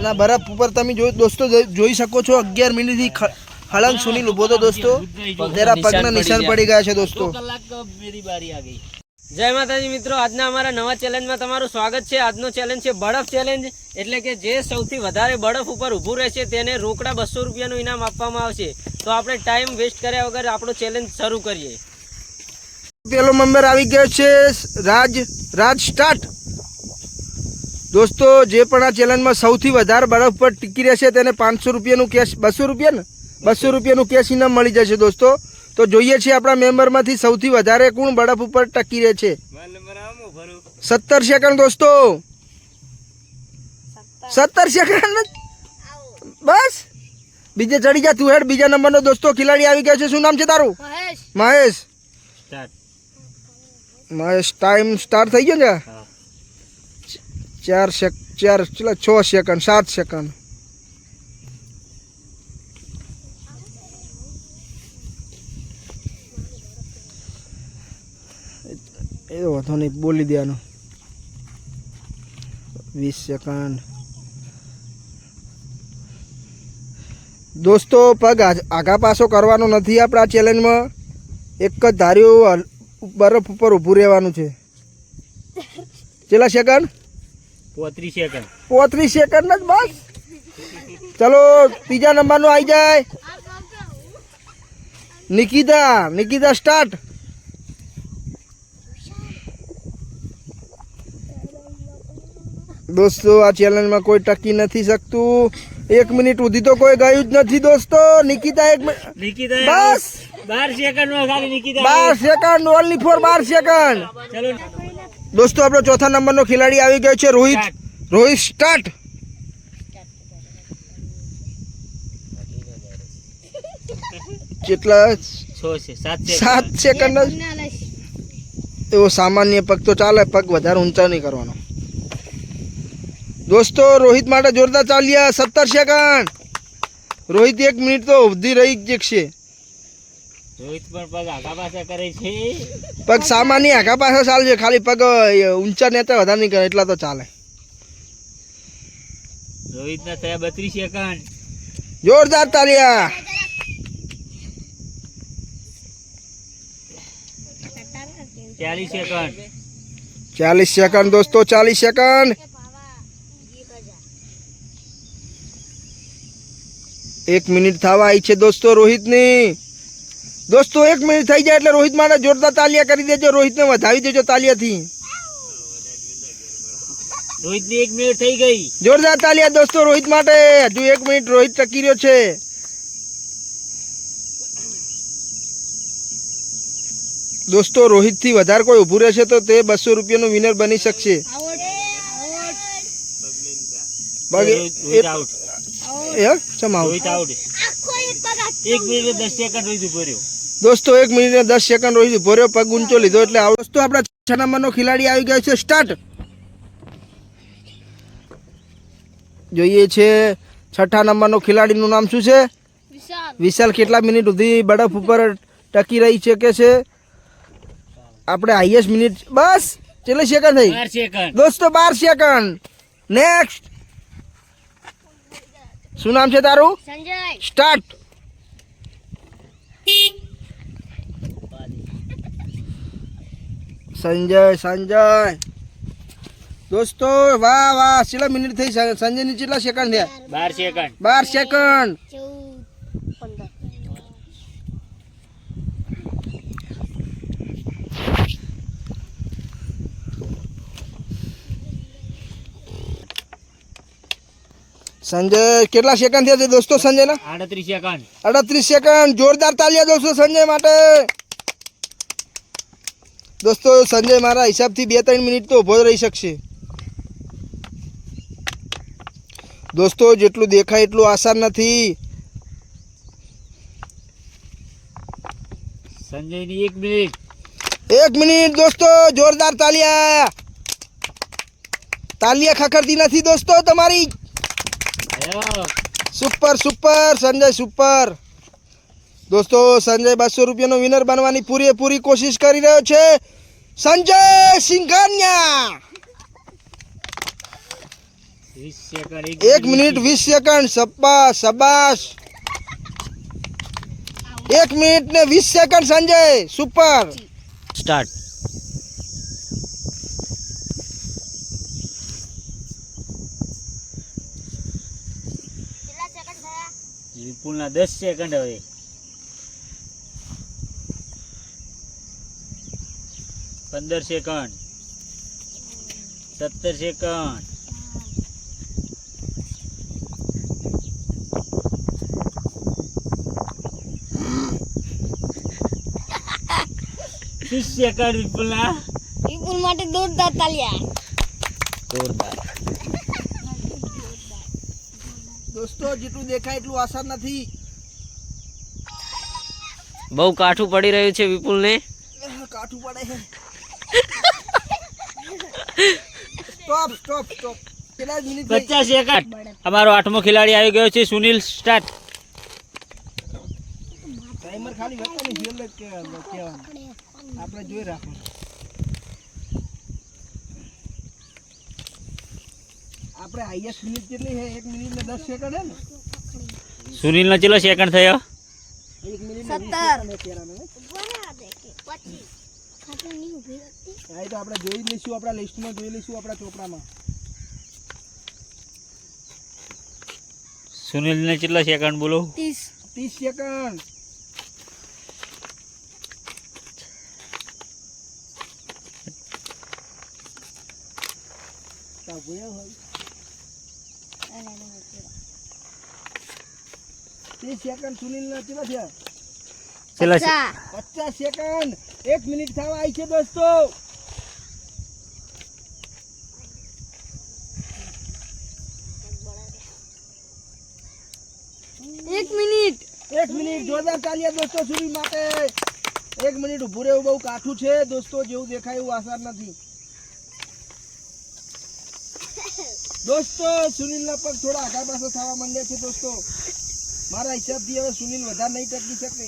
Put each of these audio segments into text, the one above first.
અને આ બરફ ઉપર તમે જો દોસ્તો જોઈ શકો છો અગિયાર મિનિટથી હળંગ સુની ઊભો તો દોસ્તો. જરા પગના નિશાન પડી ગયા. છે દોસ્તો. જય માતાજી મિત્રો આજના અમારા નવા ચેલેન્જમાં તમારું સ્વાગત છે. આજનો ચેલેન્જ છે બરફ ચેલેન્જ એટલે કે જે સૌથી વધારે બરફ ઉપર ઊભું રહેશે તેને રોકડા બસો રૂપિયાનું ઇનામ આપવામાં આવશે. તો આપણે ટાઈમ વેસ્ટ કર્યા વગર આપણો ચેલેન્જ શરૂ કરીએ. પેલો નંબર આવી ગયો છે રાજ રાજ સ્ટાર્ટ. દોસ્તો જે પણ આ ચેલેન્જમાં સૌથી વધારે બરફ પર ટીકી રહેશે તેને પાંચસો રૂપિયાનું કેશ બસો રૂપિયા ને? બસો રૂપિયાનું કેશ ઇનામ મળી જશે દોસ્તો. તો જોઈએ છીએ આપણા મેમ્બરમાંથી સૌથી વધારે કોણ બરફ ઉપર ટકી રહે છે. સત્તર સેકન્ડ દોસ્તો. સત્તર સેકન્ડ બસ. બીજે ચડી જા તું હેડ બીજા નંબરનો દોસ્તો. ખિલાડી આવી ગયો છે. શું નામ છે તારું? મહેશ. મહેશ. ટાઈમ સ્ટાર્ટ થઈ ગયો ને? ચાર સેક ચાર, ચલો, છ સેકન્ડ સાત સેકન્ડ એ વાંધો નહીં, બોલી દેવાનું. વીસ સેકન્ડ દોસ્તો, પગ આગા પાછો કરવાનો નથી આપણા ચેલેન્જમાં એક જ ધાર્યું બરફ ઉપર ઊભું રહેવાનું છે. કેટલા સેકન્ડ પોત્રીસ સેકન્ડ પોત્રીસ જ બસ? ચલો ત્રીજા નંબરનું આવી જાય. નિકિતા નિકિતા સ્ટાર્ટ દોસ્તો આ ચેલેન્જમાં કોઈ ટકી નથી શકતું. એક મિનિટ સુધી તો કોઈ ગયું જ નથી દોસ્તો. નિકિતા એક મિનિટ. નિકિતા બસ! બાર સેકન્ડ બાર સેકન્ડ ઓનલી ફોર બાર સેકન્ડ. ચલો. દોસ્તો આપણો ચોથા નંબરનો ખેલાડી આવી ગયો છે રોહિત. રોહિત સ્ટાર્ટ. કેટલા? સાત સેકન્ડ એવો સામાન્ય પગ તો ચાલે પગ વધારે ઊંચા નહીં કરવાનો. દોસ્તો રોહિત માટે જોરદાર ચાલ્યા સત્તર સેકન્ડ રોહિત એક મિનિટ તો ઊભી રહી જ છે. રોહિત પણ પગ આગા પાછા કરે છે. પગ સામાન્ય આગા પાછા ચાલશે ખાલી પગ ઊંચા નેતા વધારે નહીં કરે એટલા તો ચાલે. રોહિત ના થયા બત્રીસ સેકન્ડ જોરદાર તાલિયા ચાલીસ સેકન્ડ ચાલીસ સેકન્ડ દોસ્તો ચાલીસ સેકન્ડ એક મિનિટ થવા આવી છે દોસ્તો રોહિતની. દોસ્તો એક મિનિટ થઈ જાય એટલે રોહિત માટે જોરદાર તાલિયા કરી દેજો રોહિતને વધાવી દેજો તાલિયાથી. રોહિતની એક મિનિટ થઈ ગઈ. જોરદાર તાલિયા દોસ્તો રોહિત માટે. હજુ એક મિનિટ રોહિત ટકી રહ્યો છે. દોસ્તો રોહિતથી વધારે કોઈ ઊભું રહેશે તો તે બસો રૂપિયાનું વિનર બની શકશે. એક મિનિટ દસ સેકન્ડ રોહિત ઊભો રહ્યો. દોસ્તો એક મિનિટ ને દસ સેકન્ડ રહી છે ભોર્યો પગ ઊંચો લીધો એટલે આવો. દોસ્તો આપણા છ નંબરનો ખેલાડી આવી ગયો છે. સ્ટાર્ટ જોઈએ છે છઠ્ઠા નંબરનો ખેલાડીનું નામ શું છે? વિશાલ. કેટલા મિનિટ સુધી બરફ ઉપર ટકી રહી શકે છે? આપણે હાઈએસ્ટ મિનિટ બસ કેટલી સેકન્ડ થઈ? દોસ્તો બાર સેકન્ડ નેક્સ્ટ શું નામ છે તારું? સ્ટાર્ટ સંજય સંજય દોસ્તો વાહ વાહ કેટલા મિનિટ થઈ સં- સંજયની કેટલા સેકન્ડ થયા બાર સેકન્ડ બાર સેકન્ડ ચૌદ પંદર સંજય કેટલા સેકન્ડ થયા છે દોસ્તો સંજયના આડત્રીસ સેકન્ડ અડત્રીસ સેકન્ડ જોરદાર તાલિયા દોસ્તો સંજય માટે દોસ્તો સંજય મારા હિસાબથી બે ત્રણ મિનિટ તો ઊભો રહી શકશે. દોસ્તો જેટલું દેખાય એટલું આસાન નથી. સંજયની એક મિનિટ. એક મિનિટ દોસ્તો જોરદાર તાલિયા. તાલિયા ખખડતી નથી દોસ્તો તમારી. સુપર સુપર સંજય સુપર દોસ્તો સંજય બસો રૂપિયાનો વિનર બનવાની પૂરેપૂરી કોશિશ કરી રહ્યો છે. સંજય સિંઘાનિયા! એક મિનિટ. વીસ સેકન્ડ સપ્પા સબાસ. એક મિનિટ ને વીસ સેકન્ડ સંજય સુપર સ્ટાર્ટ વિપુલના દસ સેકન્ડ હવે. પંદર સેકન્ડ. સત્તર સેકન્ડ. ત્રીસ સેકન્ડ વિપુલના. વિપુલ માટે દોડદાર તાલિયા દોડદાર દોસ્તો જેટલું દેખાય એટલું આસાન નથી. બહુ કાઠું પડી રહ્યું છે વિપુલને. કાઠું પડે છે. સ્ટોપ સ્ટોપ સ્ટોપ અમારો આઠમો ખિલાડી આવી ગયો છે સુનિલ સ્ટાર્ટ આપણે જોઈ રાખો. આપણે એક મિનિટ દસ સેકન્ડ હે ને. નો કેટલો સેકન્ડ થયો? એક મિનિટ હા તો આપણે જોઈ લઈશું આપણા લિસ્ટમાં જોઈ લઈશું આપણા ચોપડામાં. સુનિલને કેટલા સેકન્ડ બોલો? ત્રીસ. ત્રીસ સેકન્ડ ત્રીસ સેકન્ડ સુનિલના કેટલા પચાસ. સેકન્ડ એક મિનિટ થવા આવી છે દોસ્તો. એક મિનિટ. એક મિનિટ જોરદાર ચાલીએ દોસ્તો સુધી માટે. એક મિનિટ ઉભું રહેવું બહુ કાઠું છે. દોસ્તો જેવું દેખાય એવું આસાર નથી. દોસ્તો સુનિલના પગ થોડા આગળ પાછળ થવા માંડ્યા છે દોસ્તો. મારા હિસાબથી હવે સુનિલ વધારે નહીં ટકી શકે.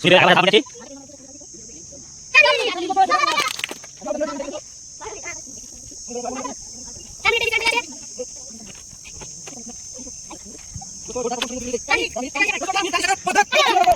Sudah apa apa sih? Thank you.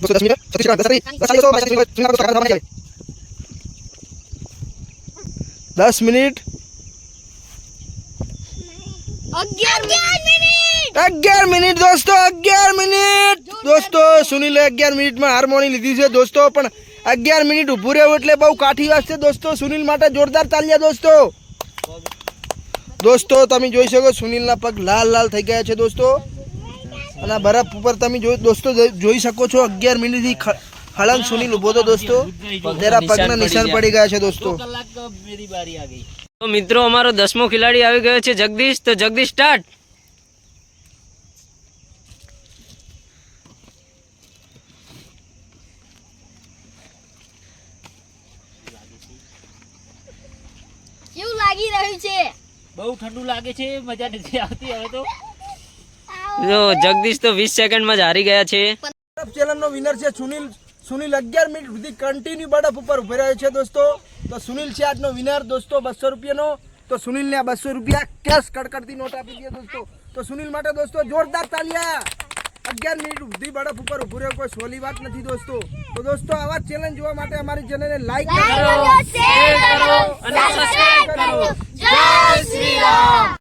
210 metre minute 10 minute દોસ્તો 11 મિનિટ દોસ્તો સુનિલે 11 મિનિટમાં હાર્મોની લીધી છે દોસ્તો પણ 11 મિનિટ ઊભું રહેવું એટલે બહુ કાઠી વાત છે દોસ્તો સુનિલ માટે જોરદાર ચાલ્યા દોસ્તો દોસ્તો તમે જોઈ શકો સુનિલના પગ લાલ લાલ થઈ ગયા છે દોસ્તો અને આ બરફ ઉપર તમે દોસ્તો જોઈ શકો છો અગિયાર મિનિટથી હળંગ સુનીલ ઊભો તો દોસ્તો. તેના પગના નિશાન પડી ગયા. છે દોસ્તો. તો મિત્રો અમારો દસમો ખિલાડી આવી ગયો છે જગદીશ. તો જગદીશ સ્ટાર્ટ કેવું લાગી રહ્યું છે? બહુ ઠંડુ લાગે છે મજા નથી આવતી હવે તો. જો જગદીશ તો વીસ સેકન્ડમાં જ હારી ગયા છે. બરફ ચેલેન્જનો વિનર છે સુનિલ. સુનિલ અગિયાર મિનિટ સુધી કન્ટિન્યુ બરફ ઉપર ઊભો રહ્યો છે દોસ્તો. તો સુનિલ છે આજનો વિનર દોસ્તો બસો રૂપિયાનો. તો સુનિલને આ બસો રૂપિયા કેશ કડકડતી નોટ આપી દે દોસ્તો. તો સુનિલ માટે દોસ્તો જોરદાર તાલિયા. અગિયાર મિનિટ સુધી બરફ ઉપર ઊભો રહ્યો કોઈ સોલી વાત નથી દોસ્તો. તો દોસ્તો આવા ચેલેન્જ જોવા માટે અમારી ચેનલને લાઈક કરો શેર કરો અને સબસ્ક્રાઇબ કરો. જય શ્રી રામ.